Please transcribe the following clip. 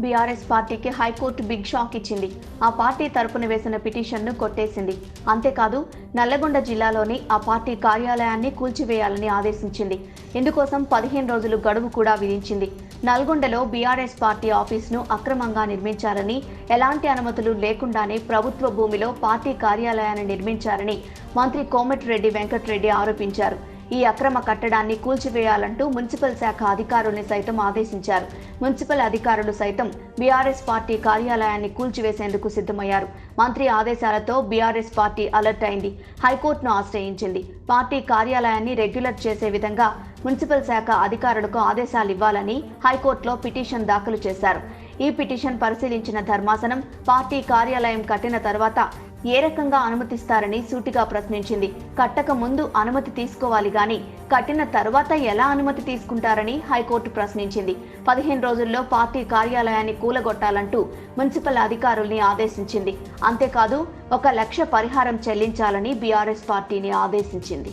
BRS పార్టీకి high court big shock ఇచ్చింది. ఆ పార్టీ తరపున వేసిన పిటిషన్ను కొట్టేసింది. అంతేకాదు నల్లగొండ జిల్లాలోని ఆ పార్టీ కార్యాలయాన్ని కూల్చివేయాలని ఆదేశించింది. ఇందుకోసం పదిహేను రోజులు గడువు కూడా విధించింది. నల్గొండలో బీఆర్ఎస్ పార్టీ ఆఫీసును అక్రమంగా నిర్మించారని ఎలాంటి అనుమతులు లేకుండానే ప్రభుత్వ భూమిలో పార్టీ కార్యాలయాన్ని నిర్మించారని మంత్రి కోమటిరెడ్డి వెంకటరెడ్డి ఆరోపించారు. ఈ అక్రమ కట్టడాన్ని కూల్చివేయాలంటూ మున్సిపల్ శాఖ అధికారుల్ని సైతం ఆదేశించారు. మున్సిపల్ అధికారులు సైతం బీఆర్ఎస్ పార్టీ కార్యాలయాన్ని కూల్చివేసేందుకు సిద్ధమయ్యారు. మంత్రి ఆదేశాలతో బీఆర్ఎస్ పార్టీ అలర్ట్ అయింది. హైకోర్టును ఆశ్రయించింది. పార్టీ కార్యాలయాన్ని రెగ్యులర్ చేసే విధంగా మున్సిపల్ శాఖ అధికారులకు ఆదేశాలు ఇవ్వాలని హైకోర్టులో పిటిషన్ దాఖలు చేశారు. ఈ పిటిషన్ పరిశీలించిన ధర్మాసనం పార్టీ కార్యాలయం కట్టిన తర్వాత ఏ రకంగా అనుమతిస్తారని సూటిగా ప్రశ్నించింది. కట్టక ముందు అనుమతి తీసుకోవాలి గాని కట్టిన తర్వాత ఎలా అనుమతి తీసుకుంటారని హైకోర్టు ప్రశ్నించింది. పదిహేను రోజుల్లో పార్టీ కార్యాలయాన్ని కూలగొట్టాలంటూ మున్సిపల్ అధికారుల్ని ఆదేశించింది. అంతేకాదు ఒక లక్ష పరిహారం చెల్లించాలని బీఆర్ఎస్ పార్టీని ఆదేశించింది.